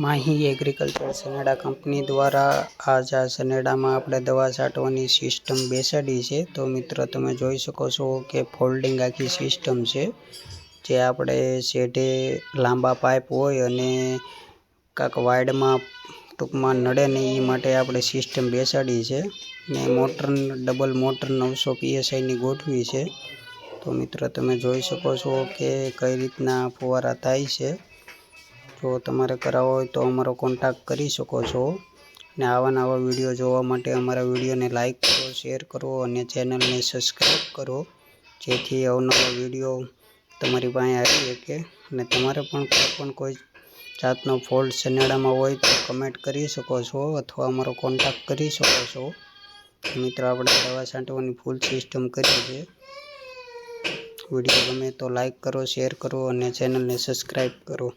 Mahi agriculture સનેડા company દ્વારા આ સનેડામાં આપણે દવા છાંટવાની સિસ્ટમ બેસાડી છે. તો મિત્રો, તમે જોઈ શકો છો કે ફોલ્ડિંગ આખી સિસ્ટમ છે, જે આપણે શેઢે લાંબા પાઇપ હોય અને કાંક વાઇડમાં ટૂંકમાં નડે નહીં, એ માટે આપણે સિસ્ટમ બેસાડી છે ને મોટર ડબલ મોટર નવસો પીએસઆઈની ગોઠવી છે. તો મિત્રો, તમે જોઈ શકો છો કે કઈ રીતના ફુવારા થાય છે. જો તમારે કરાવવો હોય તો અમારો કોન્ટેક્ટ કરી શકો છો. ને આવા નવા વીડિયો જોવા માટે અમારા વિડીયોને લાઇક કરો શેર કરો અને ચેનલને સબસ્ક્રાઈબ કરો. જેથી અવનવા વીડિયો તમારી પાસે આવી શકે અને તમારે પણ કોઈ પણ કોઈ જાતનો ફોલ્ટ સનેડામાં હોય તો કમેન્ટ કરી શકો છો અથવા અમારો કોન્ટેક્ટ કરી શકો છો. મિત્રો, આપણે દવા છાંટવાની ફૂલ સિસ્ટમ કરી છે. વીડિયો ગમે તો લાઇક કરો શેર કરો અને ચેનલને સબસ્ક્રાઈબ કરો.